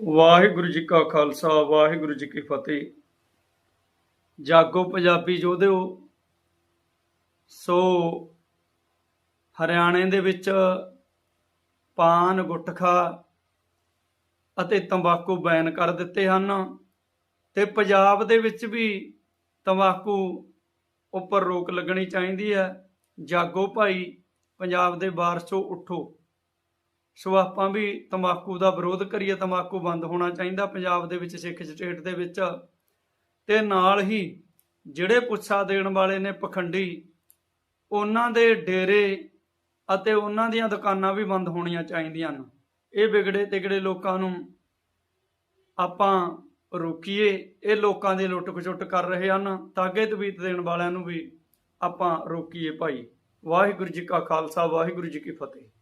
ਵਾਹਿਗੁਰੂ ਜੀ ਕਾ ਖਾਲਸਾ, ਵਾਹਿਗੁਰੂ ਜੀ ਕੀ ਫਤਿਹ। ਜਾਗੋ ਪੰਜਾਬੀ ਯੋਧਿਓ, ਸੋ ਹਰਿਆਣੇ ਦੇ ਵਿੱਚ ਪਾਨ, ਗੁਟਖਾ ਅਤੇ ਤੰਬਾਕੂ ਬੈਨ ਕਰ ਦਿੱਤੇ ਹਨ ਤੇ ਪੰਜਾਬ ਦੇ ਵਿੱਚ ਵੀ ਤੰਬਾਕੂ ਉੱਪਰ ਰੋਕ ਲੱਗਣੀ ਚਾਹੀਦੀ ਹੈ। ਜਾਗੋ ਭਾਈ, ਪੰਜਾਬ ਦੇ ਵਾਰਸੋ ਉਠੋ। ਸੋ ਆਪਾਂ ਵੀ ਤੰਬਾਕੂ ਦਾ ਵਿਰੋਧ ਕਰੀਏ ਤੰਬਾਕੂ ਬੰਦ ਹੋਣਾ ਚਾਹੀਦਾ ਪੰਜਾਬ ਦੇ ਵਿੱਚ, ਸਿੱਖ ਸਟੇਟ ਦੇ ਵਿੱਚ। ਤੇ ਨਾਲ ਹੀ ਜਿਹੜੇ ਪੁੱਛਾ ਦੇਣ ਵਾਲੇ ਨੇ ਪਖੰਡੀ, ਉਹਨਾਂ ਦੇ ਡੇਰੇ ਅਤੇ ਉਹਨਾਂ ਦੀਆਂ ਦੁਕਾਨਾਂ ਵੀ ਬੰਦ ਹੋਣੀਆਂ ਚਾਹੀਦੀਆਂ ਹਨ। ਇਹ ਵਿਗੜੇ ਤਿਗੜੇ ਲੋਕਾਂ ਨੂੰ ਆਪਾਂ ਰੋਕੀਏ, ਇਹ ਲੋਕਾਂ ਦੇ ਲੁੱਟ ਖਚੁੱਟ ਕਰ ਰਹੇ ਹਨ। ਤਾਗੇ ਤਵੀਤ ਦੇਣ ਵਾਲਿਆਂ ਨੂੰ ਵੀ ਆਪਾਂ ਰੋਕੀਏ ਭਾਈ। ਵਾਹਿਗੁਰੂ ਜੀ ਕਾ ਖਾਲਸਾ, ਵਾਹਿਗੁਰੂ ਜੀ ਕੀ ਫਤਿਹ।